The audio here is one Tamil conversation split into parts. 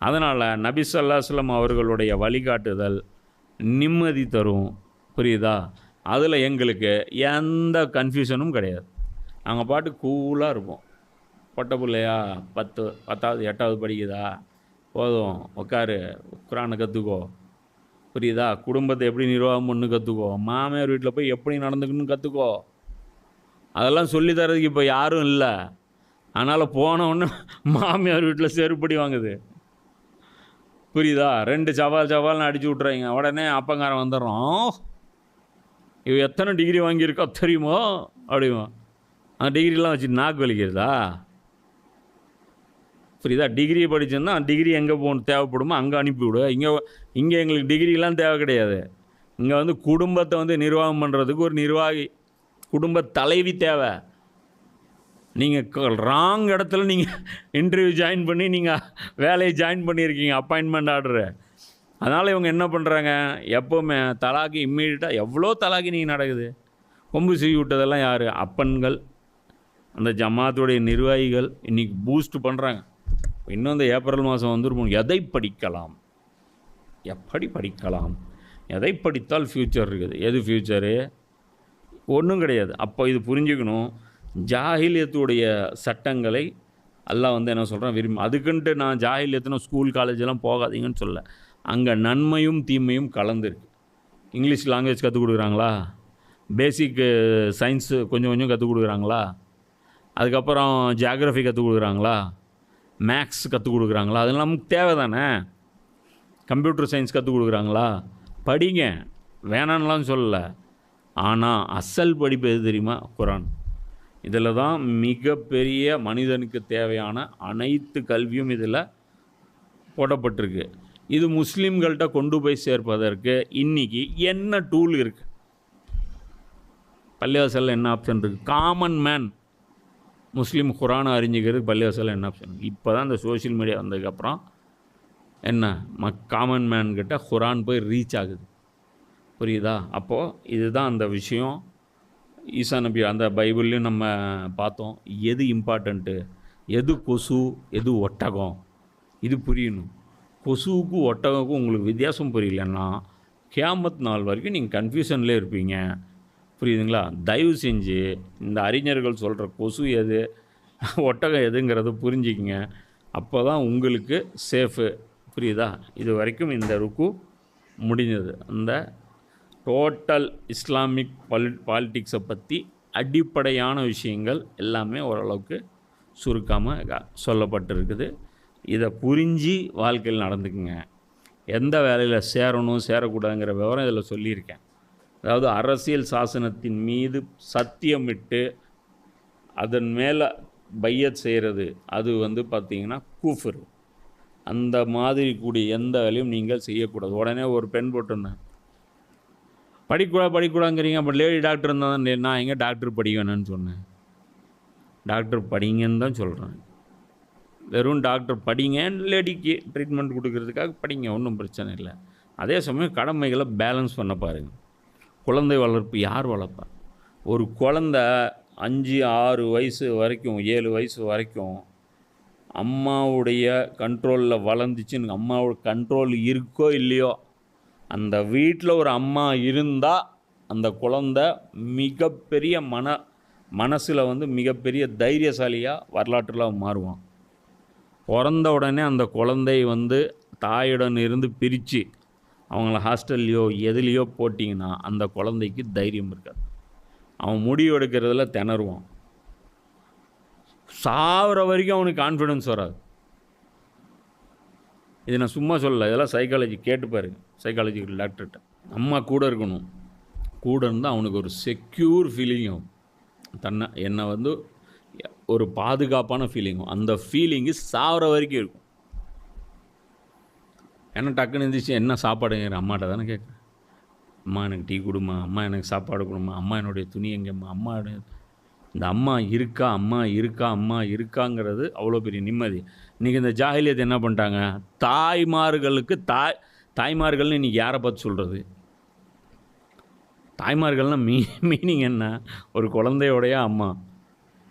அதனால் நபி ஸல்லல்லாஹு அவர்களுடைய வழிகாட்டுதல் நிம்மதி தரும். புரியுதா? அதில் எங்களுக்கு எந்த கன்ஃபியூஷனும் கிடையாது. நாங்கள் பாட்டு கூலாக இருப்போம். பொட்டை பிள்ளையா? பத்து பத்தாவது எட்டாவது படிக்குதா? போதும் உட்காரு குரானை கற்றுக்கோ புரியுதா? குடும்பத்தை எப்படி நிர்வாகம் பண்ணு கற்றுக்கோ மாமியார் வீட்டில் போய் எப்படி நடந்துக்கணும்னு கற்றுக்கோ அதெல்லாம் சொல்லி தரதுக்கு இப்போ யாரும் இல்லை. அதனால் போனவுடனே மாமியார் வீட்டில் செருப்படி வாங்குது. புரியுதா? ரெண்டு சவால் சவால்னு அடிச்சு விட்றாங்க உடனே அப்பங்காரன் வந்துடுறோம் இவ எத்தனை டிகிரி வாங்கியிருக்கோ தெரியுமோ? அப்படிமா. அந்த டிகிரிலாம் வச்சு நாக்கு வலிக்கிறதா? புரியுதா? டிகிரி படிச்சிருந்தா டிகிரி எங்கே போகணும் தேவைப்படுமோ அங்கே அனுப்பிவிடு இங்கே இங்கே எங்களுக்கு டிகிரிலாம் தேவை கிடையாது. இங்கே வந்து குடும்பத்தை வந்து நிர்வாகம் பண்ணுறதுக்கு ஒரு நிர்வாகி குடும்ப தலைவி தேவை. நீங்கள் ராங் இடத்துல நீங்கள் இன்டர்வியூ ஜாயின் பண்ணி நீங்கள் வேலையை ஜாயின் பண்ணியிருக்கீங்க அப்பாயின்மெண்ட் ஆர்டரு அதனால் இவங்க என்ன பண்ணுறாங்க எப்போவுமே தலாக்கு இம்மீடியட்டாக எவ்வளோ தலாக்கு நீங்கள் நடக்குது? கொம்பு செய்ய விட்டதெல்லாம் யார்? அப்பன்கள். அந்த ஜமாத்துடைய நிர்வாகிகள் இன்றைக்கி பூஸ்ட் பண்ணுறாங்க இன்னும் இந்த ஏப்ரல் மாதம் வந்துருப்போம் எதை படிக்கலாம்? எப்படி படிக்கலாம்? எதை படித்தால் ஃப்யூச்சர் இருக்குது? எது ஃப்யூச்சரு ஒன்றும் கிடையாது. அப்போ இது புரிஞ்சுக்கணும். ஜாகிலியத்துடைய சட்டங்களை எல்லாம் வந்து என்ன சொல்கிறேன் விரும்பி அதுக்குன்ட்டு நான் ஜாகிலியத்துனா ஸ்கூல் காலேஜெல்லாம் போகாதீங்கன்னு சொல்ல அங்கே நன்மையும் தீமையும் கலந்துருக்கு. இங்கிலீஷ் லாங்குவேஜ் கற்றுக் கொடுக்குறாங்களா? பேசிக்கு சயின்ஸு கொஞ்சம் கொஞ்சம் கற்றுக் கொடுக்குறாங்களா? அதுக்கப்புறம் ஜியாகிரஃபி கற்றுக் கொடுக்குறாங்களா? மேக்ஸ் கற்றுக் கொடுக்குறாங்களா? அதெல்லாம் நமக்கு தேவை தானே கம்ப்யூட்டர் சயின்ஸ் கற்றுக் கொடுக்குறாங்களா? படிங்க. வேணான்னுலாம் சொல்லலை. ஆனால் அசல் படிப்பு எது தெரியுமா? குரான் இதில் தான் மிகப்பெரிய மனிதனுக்கு தேவையான அனைத்து கல்வியும் இதில் போடப்பட்டிருக்கு. இது முஸ்லீம்கள்கிட்ட கொண்டு போய் சேர்ப்பதற்கு இன்றைக்கி என்ன டூல் இருக்குது பள்ளிவாசலில் என்ன ஆப்ஷன் இருக்குது காமன் மேன் முஸ்லீம் குரானை அறிஞ்சிக்கிறதுக்கு பள்ளிவாசலில் என்ன ஆப்ஷன் இப்போ தான் இந்த சோஷியல் மீடியா வந்ததுக்கப்புறம் என்ன? மக் காமன் மேன்கிட்ட குரான் போய் ரீச் ஆகுது. புரியுதா? அப்போது இதுதான் அந்த விஷயம். ஈசா நபி அந்த பைபிள்லையும் நம்ம பார்த்தோம். எது இம்பார்ட்டண்ட்டு எது கொசு எது ஒட்டகம்? இது புரியணும். கொசுவுக்கும் ஒட்டகக்கும் உங்களுக்கு வித்தியாசம் புரியலன்னா கேமத் நாள் வரைக்கும் நீங்கள் கன்ஃபியூஷன்லேயே இருப்பீங்க. புரியுதுங்களா? தயவு செஞ்சு இந்த அறிஞர்கள் சொல்கிற கொசு எது ஒட்டகம் எதுங்கிறத புரிஞ்சுக்கிங்க. அப்போ தான் உங்களுக்கு சேஃபு. புரியுதா? இது வரைக்கும் இந்த ருக்கு முடிஞ்சது. அந்த டோட்டல் இஸ்லாமிக் பாலி பாலிட்டிக்ஸை பற்றி அடிப்படையான விஷயங்கள் எல்லாமே ஓரளவுக்கு சுருக்காமல் சொல்லப்பட்டிருக்குது. இதை புரிஞ்சு வாழ்க்கையில் நடந்துக்குங்க. எந்த வேலையில் சேரணும் சேரக்கூடாதுங்கிற விவரம் இதில் சொல்லியிருக்கேன். அதாவது அரசியல் சாசனத்தின் மீது சத்தியமிட்டு அதன் மேலே பையத் செய்கிறது அது வந்து பார்த்திங்கன்னா கூஃபர். அந்த மாதிரி கூடிய எந்த வேலையும் நீங்கள் செய்யக்கூடாது. உடனே ஒரு பெண் போட்டிருந்தேன் படிக்கூடா படிக்கூடாங்கிறீங்க. அப்போ லேடி டாக்டர் இருந்தால் தான் நான் எங்கே டாக்டர் படிக்கணும்னு சொன்னேன். டாக்டர் படிங்கன்னு தான் சொல்கிறேன் வெறும் டாக்டர் படிங்க லேடிக்கு ட்ரீட்மெண்ட் கொடுக்கறதுக்காக படிங்க ஒன்றும் பிரச்சனை இல்லை. அதே சமயம் கடமைகளை பேலன்ஸ் பண்ண பாருங்கள் குழந்தை வளர்ப்பு யார் வளர்ப்பா? ஒரு குழந்த அஞ்சு ஆறு வயசு வரைக்கும் ஏழு வயசு வரைக்கும் அம்மாவுடைய கண்ட்ரோலில் வளர்ந்துச்சுன்னு அம்மாவோட கண்ட்ரோல் இருக்கோ இல்லையோ அந்த வீட்டில் ஒரு அம்மா இருந்தால் அந்த குழந்த மிகப்பெரிய மன மனசில் வந்து மிகப்பெரிய தைரியசாலியாக வரலாற்றில் மாறுவான். பிறந்த உடனே அந்த குழந்தை வந்து தாயுடன் இருந்து பிரித்து அவங்கள ஹாஸ்டல்லையோ எதுலேயோ போட்டிங்கன்னா அந்த குழந்தைக்கு தைரியம் இருக்காது. அவன் முடிவு எடுக்கிறதுல திணறுவான். சாகிற வரைக்கும் அவனுக்கு கான்ஃபிடன்ஸ் வராது. இது நான் சும்மா சொல்லலை. இதெல்லாம் சைக்காலஜி கேட்டு பாருங்க. சைக்காலஜிக்கல் டாக்டர்கிட்ட அம்மா கூட இருக்கணும். கூட இருந்தால் அவனுக்கு ஒரு செக்யூர் ஃபீலிங்கும் தன்னை என்னை வந்து ஒரு பாதுகாப்பான ஃபீலிங்கும் அந்த ஃபீலிங்கு சாகிற வரைக்கும் இருக்கும். ஏன்னா டக்குன்னு இருந்துச்சு என்ன சாப்பாடுங்கிற அம்மாட்ட தானே கேட்குறேன். அம்மா எனக்கு டீ கொடுமா அம்மா எனக்கு சாப்பாடு கொடுமா அம்மா என்னுடைய துணி எங்கேம்மா? அம்மா இந்த அம்மா இருக்கா அம்மா இருக்கா அம்மா இருக்காங்கிறது அவ்வளோ பெரிய நிம்மதி. இன்றைக்கி இந்த ஜாகிலியத்தை என்ன பண்ணிட்டாங்க? தாய்மார்களுக்கு தாய் தாய்மார்கள்னு இன்றைக்கி யாரை பார்த்து சொல்கிறது தாய்மார்கள்னால் மீ மீனிங் என்ன? ஒரு குழந்தையோடைய அம்மா?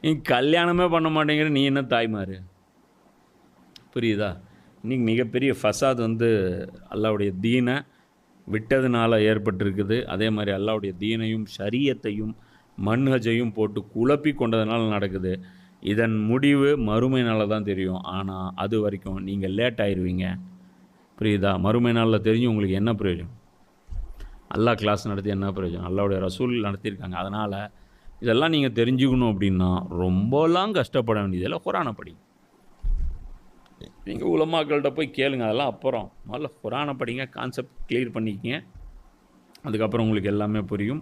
நீ கல்யாணமே பண்ண மாட்டேங்கிற நீ என்ன தாய்மார்? புரியுதா? இன்றைக்கி மிகப்பெரிய ஃபசாத் வந்து அல்லாவுடைய தீனை விட்டதுனால ஏற்பட்டிருக்குது. அதே மாதிரி அல்லாவுடைய தீனையும் சரியத்தையும் மன்ஹஜையும் போட்டு குழப்பி கொண்டதுனால நடக்குது. இதன் முடிவு மறுமை நாளில் தான் தெரியும். ஆனால் அது வரைக்கும் நீங்கள் லேட் ஆயிடுவீங்க புரியுதா? மறுமை நாளில் தெரிஞ்சு உங்களுக்கு என்ன பிரயோஜனம்? அல்லா கிளாஸ் நடத்தி என்ன பிரயோஜனம்? அல்லாவுடைய ரசூல் நடத்தியிருக்காங்க. அதனால் இதெல்லாம் நீங்கள் தெரிஞ்சுக்கணும் அப்படின்னா ரொம்பலாம் கஷ்டப்பட வேண்டியதில் குரானை படி. நீங்கள் உலமாக்கள்கிட்ட போய் கேளுங்க. அதெல்லாம் அப்புறம். முதல்ல குரானை படிங்க கான்செப்ட் கிளியர் பண்ணிக்கங்க. அதுக்கப்புறம் உங்களுக்கு எல்லாமே புரியும்.